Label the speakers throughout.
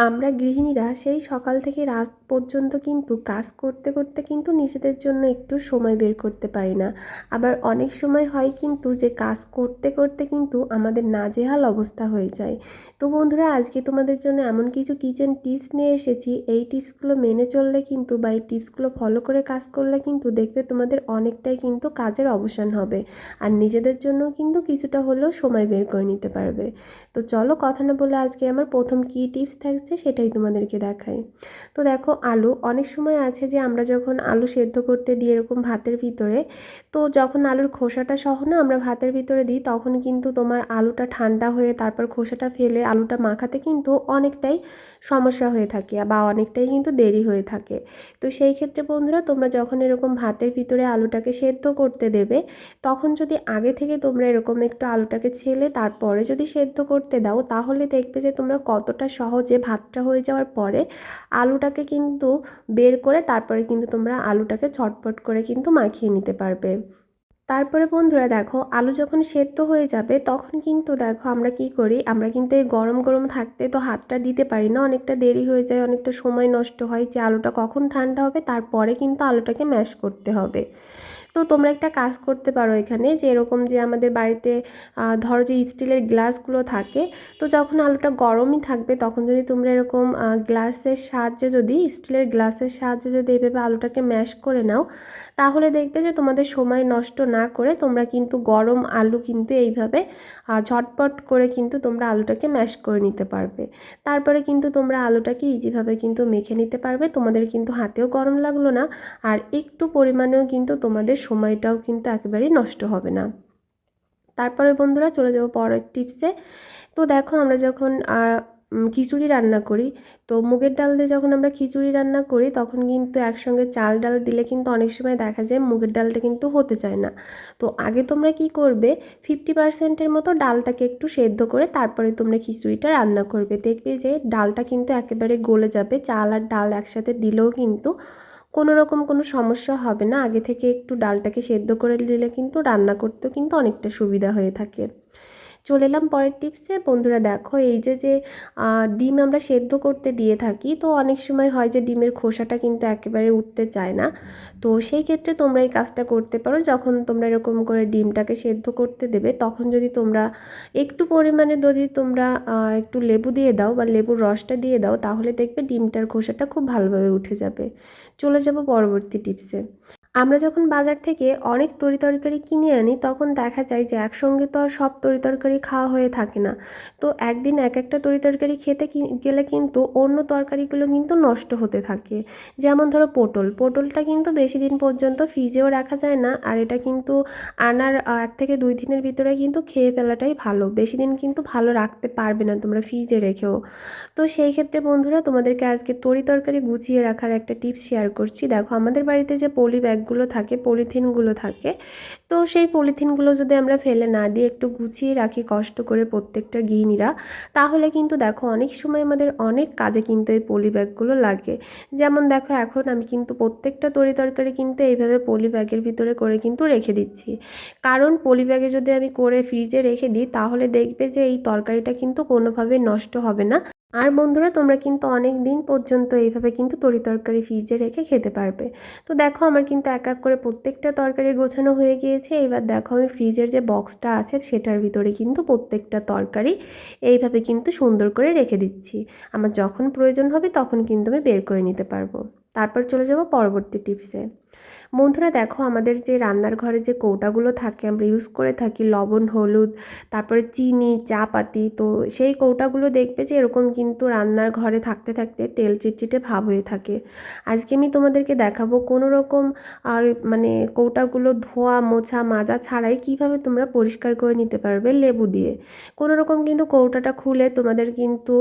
Speaker 1: আমরা গৃহিণীরা সেই সকাল থেকে রাত পর্যন্ত কিন্তু কাজ করতে করতে কিন্তু নিজেদের জন্য একটু সময় বের করতে পারি না। আবার অনেক সময় হয় কিন্তু যে কাজ করতে করতে কিন্তু আমাদের নাজেহাল অবস্থা হয়ে যায়। তো বন্ধুরা, আজকে তোমাদের জন্য এমন কিছু কিচেন টিপস নিয়ে এসেছি। এই টিপসগুলো মেনে চললে কিন্তু বা এই টিপসগুলো ফলো করে কাজ করলে কিন্তু দেখবে তোমাদের অনেকটাই কিন্তু কাজের অবসান হবে। আর নিজেদের জন্য কিন্তু কিছুটা হলেও সময় বের করে নিতে পারবে। তো চলো কথা না বলে আজকে আমার প্রথম কী টিপস থাকছে সেটাই তোমাদেরকে দেখাই। তো দেখো আলু, অনেক সময় আছে যে আমরা যখন আলু সেদ্ধ করতে দিই এরকম ভাতের ভিতরে, তো যখন আলুর খোসাটা সহ না আমরা ভাতের ভিতরে দিই, তখন কিন্তু তোমার আলুটা ঠান্ডা হয়ে তারপর খোসাটা ফেলে আলুটা মাখাতে কিন্তু অনেকটাই সমস্যা হয়ে থাকে বা অনেকটাই কিন্তু দেরি হয়ে থাকে। তো সেই ক্ষেত্রে বন্ধুরা, তোমরা যখন এরকম ভাতের ভিতরে আলুটাকে সেদ্ধ করতে দেবে, তখন যদি আগে থেকে তোমরা এরকম একটু আলুটাকে ছেলে তারপরে যদি সেদ্ধ করতে দাও, তাহলে দেখবে যে তোমরা কতটা সহজে ভাতটা হয়ে যাওয়ার পরে আলুটাকে কিন্তু বের করে তারপরে কিন্তু তোমরা আলুটাকে ছটপট করে কিন্তু মাখিয়ে নিতে পারবে। তারপরে বন্ধুরা দেখো, আলু যখন সেদ্ধ হয়ে যাবে তখন কিন্তু দেখো আমরা কি করি, আমরা কিন্তু এই গরম গরম থাকতে তো হাতটা দিতে পারি না, অনেকটা দেরি হয়ে যায়, অনেকটা সময় নষ্ট হয় যে আলুটা কখন ঠান্ডা হবে তারপরে কিন্তু আলুটাকে ম্যাশ করতে হবে। তো তোমরা একটা কাজ করতে পারো এখানে যে এরকম যে আমাদের বাড়িতে ধরো যে স্টিলের গ্লাসগুলো থাকে, তো যখন আলুটা গরমই থাকবে তখন যদি তোমরা এরকম গ্লাসের সাহায্যে যদি, স্টিলের গ্লাসের সাহায্যে যদি এভাবে আলুটাকে ম্যাশ করে নাও, তাহলে দেখবে যে তোমাদের সময় নষ্ট না করে তোমরা কিন্তু গরম আলু কিন্তু এইভাবে ঝটপট করে কিন্তু তোমরা আলুটাকে ম্যাশ করে নিতে পারবে। তারপরে কিন্তু তোমরা আলুটাকে ইজিভাবে কিন্তু মেখে নিতে পারবে, তোমাদের কিন্তু হাতেও গরম লাগল না, আর একটু পরিমাণেও কিন্তু তোমাদের সময়টাও কিন্তু একেবারেই নষ্ট হবে না। তারপরে বন্ধুরা চলে যাব পরের টিপসে। তো দেখো আমরা যখন খিচুড়ি রান্না করি, তো মুগের ডাল দিয়ে যখন আমরা খিচুড়ি রান্না করি, তখন কিন্তু একসঙ্গে চাল ডাল দিলে কিন্তু অনেক সময় দেখা যায় মুগের ডালটা কিন্তু হতে চায় না। তো আগে তোমরা কি করবে, ফিফটি পার্সেন্টের মতো ডালটাকে একটু সেদ্ধ করে তারপরে তোমরা খিচুড়িটা রান্না করবে। দেখবে যে ডালটা কিন্তু একেবারে গলে যাবে, চাল আর ডাল একসাথে দিলেও কিন্তু কোনো রকম কোনো সমস্যা হবে না। আগে থেকে একটু ডালটাকে সেদ্ধ করে দিলে কিন্তু রান্না করতেও কিন্তু অনেকটা সুবিধা হয়ে থাকে। চলে এলাম পরের টিপসে বন্ধুরা দেখো, এই যে যে ডিম আমরা সেদ্ধ করতে দিয়ে থাকি, তো অনেক সময় হয় যে, ডিমের খোসাটা কিন্তু একেবারে উঠতে চায় না। তো সেই ক্ষেত্রে তোমরা এই কাজটা করতে পারো। যখন তোমরা এরকম করে ডিমটাকে সেদ্ধ করতে দেবে, তখন যদি তোমরা একটু পরিমাণে যদি তোমরা একটু লেবু দিয়ে দাও বা লেবুর রসটা দিয়ে দাও, তাহলে দেখবে ডিমটার খোসাটা খুব ভালোভাবে উঠে যাবে। চলে যাব পরবর্তী টিপসে আমরা যখন বাজার থেকে অনেক তরি তরকারি কিনে আনি, তখন দেখা যায় যে একসঙ্গে তো আর সব তরি তরকারি খাওয়া হয়ে থাকে না। তো একদিন এক একটা তরি তরকারি খেতে গেলে কিন্তু অন্য তরকারিগুলো কিন্তু নষ্ট হতে থাকে। যেমন ধরো পটল, পটলটা কিন্তু বেশি দিন পর্যন্ত ফ্রিজেও রাখা যায় না, আর এটা কিন্তু আনার এক থেকে দুই দিনের ভিতরে কিন্তু খেয়ে ফেলাটাই ভালো। বেশি দিন কিন্তু ভালো রাখতে পারবে না তোমরা ফ্রিজে রেখেও। তো সেই ক্ষেত্রে বন্ধুরা, তোমাদেরকে আজকে তরি তরকারি গুছিয়ে রাখার একটা টিপস শেয়ার করছি। দেখো, আমাদের বাড়িতে যে পলি ব্যাগ ব্যাগগুলো থাকে, পলিথিনগুলো থাকে। তো সেই পলিথিনগুলো যদি আমরা ফেলে না দিয়ে একটু গুছিয়ে রাখি কষ্ট করে প্রত্যেকটা গৃহিণীরা, তাহলে কিন্তু দেখো অনেক সময় আমাদের অনেক কাজে কিন্তু এই পলি ব্যাগগুলো লাগে। যেমন দেখো এখন আমি কিন্তু প্রত্যেকটা তরি তরকারি কিন্তু এইভাবে পলি ব্যাগের ভিতরে করে কিন্তু রেখে দিচ্ছি। কারণ পলি ব্যাগে যদি আমি করে ফ্রিজে রেখে দিই, তাহলে দেখবে যে এই তরকারিটা কিন্তু কোনোভাবে নষ্ট হবে না। আর বন্ধুরা, তোমরা কিন্তু অনেক দিন পর্যন্ত এইভাবে কিন্তু তরি তরকারি ফ্রিজে রেখে খেতে পারবে। তো দেখো, আমার কিন্তু এক এক করে প্রত্যেকটা তরকারি গোছানো হয়ে গিয়েছে। এবার দেখো, আমি ফ্রিজের যে বক্সটা আছে, সেটার ভিতরে কিন্তু প্রত্যেকটা তরকারি এইভাবে কিন্তু সুন্দর করে রেখে দিচ্ছি। আমার যখন প্রয়োজন হবে, তখন কিন্তু আমি বের করে নিতে পারব। তারপর চলে যাব পরবর্তী টিপসে বন্ধুরা দেখো আমাদের যে রান্নার ঘরে যে কৌটাগুলো থাকে, আমরা ইউজ করে থাকি লবণ, হলুদ, তারপরে চিনি চা পাতি তো সেই কৌটাগুলো দেখবে যে এরকম কিন্তু রান্নার ঘরে থাকতে থাকতে তেল চিটচিটে ভাব হয়ে থাকে। আজকে আমি তোমাদেরকে দেখাবো কোনো রকম মানে কৌটাগুলো ধোয়া, মোছা, মাজা ছাড়াই কীভাবে তোমরা পরিষ্কার করে নিতে পারবে লেবু দিয়ে। কোনো রকম কিন্তু কৌটাটা খুলে তোমাদের কিন্তু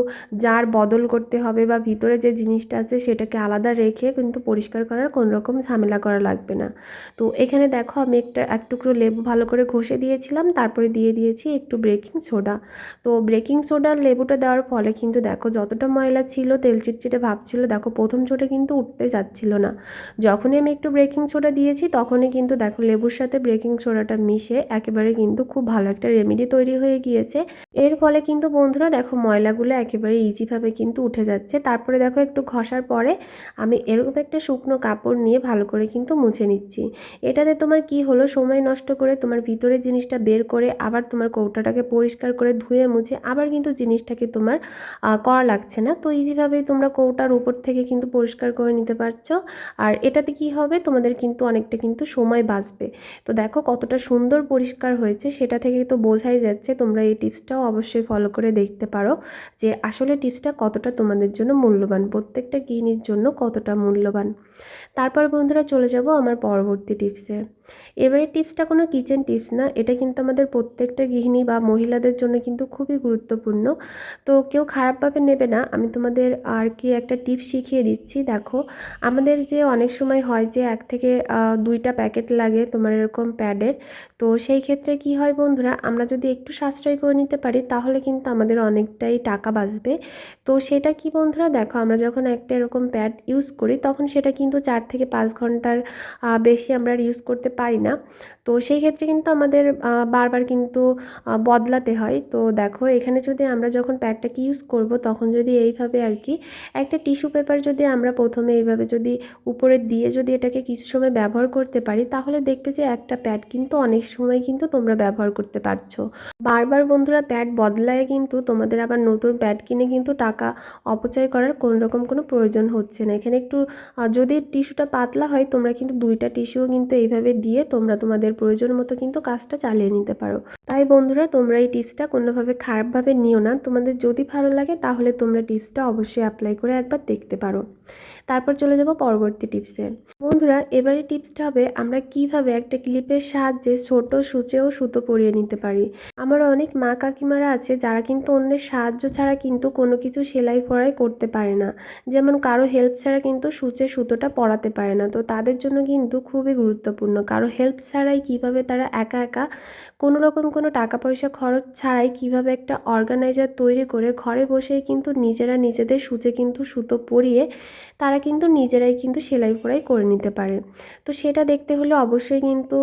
Speaker 1: জার বদল করতে হবে বা ভিতরে যে জিনিসটা আছে সেটাকে আলাদা রেখে কিন্তু পরিষ্কার করার কোনো রকম ঝামেলা করা লাগে লাগবে না। তো এখানে দেখো আমি একটা, এক টুকরো লেবু ভালো করে ঘষে দিয়েছিলাম, তারপরে দিয়ে দিয়েছি একটু বেকিং সোডা তো বেকিং সোডা লেবুটা দেওয়ার ফলে কিন্তু দেখো যতটা ময়লা ছিল, তেল চিটচিটে ভাব ছিল, দেখো প্রথম চোটে কিন্তু উঠতে যাচ্ছিল না। যখনই আমি একটু বেকিং সোডা দিয়েছি, তখনই কিন্তু দেখো লেবুর সাথে বেকিং সোডাটা মিশে একেবারে কিন্তু খুব ভালো একটা রেমেডি তৈরি হয়ে গিয়েছে। এর ফলে কিন্তু বন্ধুরা দেখো ময়লাগুলো একেবারে ইজিভাবে কিন্তু উঠে যাচ্ছে। তারপরে দেখো একটু ঘষার পরে আমি এরকম একটা শুকনো কাপড় নিয়ে ভালো করে কিন্তু মুছে নিচ্ছি। এটাতে তোমার কি হলো? সময় নষ্ট করে তোমার ভিতরের জিনিসটা বের করে আবার তোমার কৌটাটাকে পরিষ্কার করে ধুয়ে মুছে আবার কিন্তু জিনিসটাকে তোমার করা লাগছে না। তো ইজিভাবেই তোমরা কৌটার উপর থেকে কিন্তু পরিষ্কার করে নিতে পারছ। আর এটাতে কি হবে? তোমাদের কিন্তু অনেকটা কিন্তু সময় বাঁচবে। তো দেখো কতটা সুন্দর পরিষ্কার হয়েছে, সেটা থেকে তো বোঝাই যাচ্ছে। তোমরা এই টিপসটাও অবশ্যই ফলো করে দেখতে পারো যে আসলে টিপসটা কতটা তোমাদের জন্য মূল্যবান, প্রত্যেকটা গৃহিণীর জন্য কতটা মূল্যবান। তারপর বন্ধুরা চলে যাব আমার পরবর্তী টিপসে। এবারে টিপসটা কোনো কিচেন টিপস না, এটা কিন্তু আমাদের প্রত্যেকটা গৃহিণী বা মহিলাদের জন্য কিন্তু খুবই গুরুত্বপূর্ণ। তো কেউ খারাপভাবে নেবে না, আমি তোমাদের আর কি একটা টিপস শিখিয়ে দিচ্ছি। দেখো, আমাদের যে অনেক সময় হয় যে এক থেকে দুইটা প্যাকেট লাগে তোমার এরকম প্যাডের, তো সেই ক্ষেত্রে কি হয় বন্ধুরা, আমরা যদি একটু সাশ্রয় করে নিতে পারি, তাহলে কিন্তু আমাদের অনেকটাই টাকা বাঁচবে। তো সেটা কি বন্ধুরা, দেখো, আমরা যখন একটা এরকম প্যাড ইউজ করি, তখন সেটা কিন্তু চার থেকে পাঁচ ঘণ্টার বেশি আমরা ইউজ করতে পারি না। তো সেই ক্ষেত্রে কিন্তু আমাদের বারবার কিন্তু বদলাতে হয়। তো দেখো, এখানে যদি আমরা যখন প্যাডটাকে ইউজ করব, তখন যদি এইভাবে আর কি, একটা টিস্যু পেপার যদি আমরা প্রথমে এইভাবে যদি উপরে দিয়ে যদি এটাকে কিছু সময় ব্যবহার করতে পারি, তাহলে দেখবে যে একটা প্যাড কিন্তু অনেক সময় কিন্তু তোমরা ব্যবহার করতে পারছ। বারবার বন্ধুরা প্যাড বদলায় কিন্তু তোমাদের আবার নতুন প্যাড কিনে কিন্তু টাকা অপচয় করার কোনো রকম কোনো প্রয়োজন হচ্ছে না। এখানে একটু যদি টিস্যুটা পাতলা হয়, তোমরা কিন্তু দুইটা টিস্যুও কিন্তু এইভাবে দিয়ে তোমরা তোমাদের প্রয়োজন মতো কিন্তু কাজটা চালিয়ে নিতে পারো। তাই বন্ধুরা, তোমরা এই টিপসটা কোনোভাবে খারাপভাবে নিও না। তোমাদের যদি ভালো লাগে, তাহলে তোমরা টিপসটা অবশ্যই অ্যাপ্লাই করে একবার দেখতে পারো। তারপর চলে যাব পরবর্তী টিপসে। বন্ধুরা, এবারে টিপসটা হবে আমরা কীভাবে একটা ক্লিপের সাহায্যে ছোট সূচেও সুতো পরিয়ে নিতে পারি। আমার অনেক মা কাকিমারা আছে যারা কিন্তু অন্যের সাহায্য ছাড়া কিন্তু কোনো কিছু সেলাই পড়াই করতে পারে না। যেমন কারও হেল্প ছাড়া কিন্তু সূচে সুতোটা পরাতে পারে না। তো তাদের জন্য কিন্তু খুবই গুরুত্বপূর্ণ। কারও হেল্প ছাড়াই কীভাবে তারা একা একা কোনো রকম কোনো টাকা পয়সা খরচ ছাড়াই কীভাবে একটা অর্গানাইজার তৈরি করে ঘরে বসেই কিন্তু নিজেরা নিজেদের সূচে কিন্তু সুতো পরিয়ে তারা কিন্তু নিজেরাই কিন্তু সেলাই পড়াই করে নিতে পারে। তো সেটা দেখতে হলে অবশ্যই কিন্তু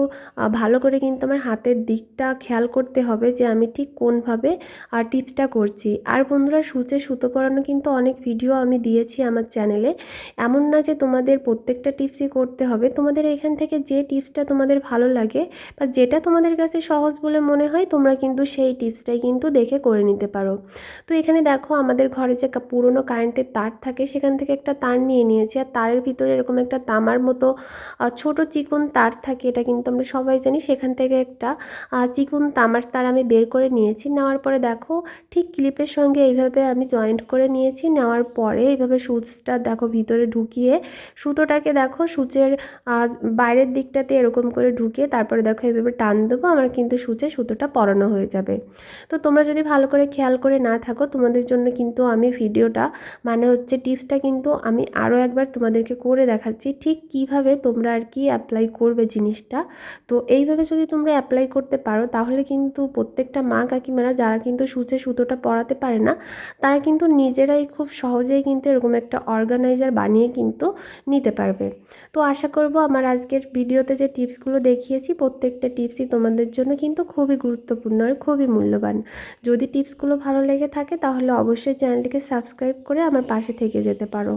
Speaker 1: ভালো করে কিন্তু আমার হাতের দিকটা খেয়াল করতে হবে যে আমি ঠিক কোনভাবে টিপসটা করছি। আর বন্ধুরা, সূচে সুতো পরানো কিন্তু অনেক ভিডিও আমি দিয়েছি আমার চ্যানেলে। এমন না যে তোমাদের প্রত্যেকটা টিপসই করতে হবে। তোমাদের এখান থেকে যে টিপসটা তোমাদের ভালো লাগে বা যেটা তোমাদের কাছে সহজ বলে মনে হয়, তোমরা কিন্তু সেই টিপসটাই কিন্তু দেখে করে নিতে পারো। তো এখানে দেখো, আমাদের ঘরে যে পুরনো কারেন্টের তার থাকে, সেখান থেকে একটা তার নিয়ে নিয়েছি আর তারের ভিতরে এরকম একটা তামার মতো ছোট চিকন তার থাকে, এটা কিন্তু আমরা সবাই জানি। সেখান থেকে একটা চিকন তামার তার আমি বের করে নিয়েছি। নেওয়ার পরে দেখো, ঠিক ক্লিপের সঙ্গে এইভাবে আমি জয়েন্ট করে নিয়েছি। নেওয়ার পরে এইভাবে সুচটা দেখো ভিতরে ঢুকিয়ে, সুতোটাকে দেখো সূচের বাইরের দিকটাতে এরকম করে ঢুকিয়ে তারপরে দেখো এইভাবে টান দেবো, আমার কিন্তু সূচে সুতোটা পরানো হয়ে যাবে। তো তোমরা যদি ভালো করে খেয়াল করে না থাকো, তোমাদের জন্য কিন্তু আমি ভিডিওটা মানে হচ্ছে টিপসটা কিন্তু আমি আরও একবার তোমাদেরকে করে দেখাচ্ছি ঠিক কীভাবে তোমরা আর কি অ্যাপ্লাই করবে জিনিসটা। তো এইভাবে যদি তোমরা অ্যাপ্লাই করতে পারো, তাহলে কিন্তু প্রত্যেকটা মা কাকিমারা যারা কিন্তু সুচে সুতোটা পরাতে পারে না, তারা কিন্তু নিজেরাই খুব সহজেই কিন্তু এরকম একটা অর্গানাইজার বানিয়ে কিন্তু নিতে পারবে। তো আশা করব আমার আজকের ভিডিওতে যে টিপসগুলো দেখিয়েছি, প্রত্যেকটা টিপসই তোমাদের জন্য কিন্তু খুবই গুরুত্বপূর্ণ আর খুবই মূল্যবান। যদি টিপসগুলো ভালো লেগে থাকে, তাহলে অবশ্যই চ্যানেলটিকে সাবস্ক্রাইব করে আমার পাশে থেকে যেতে পারো।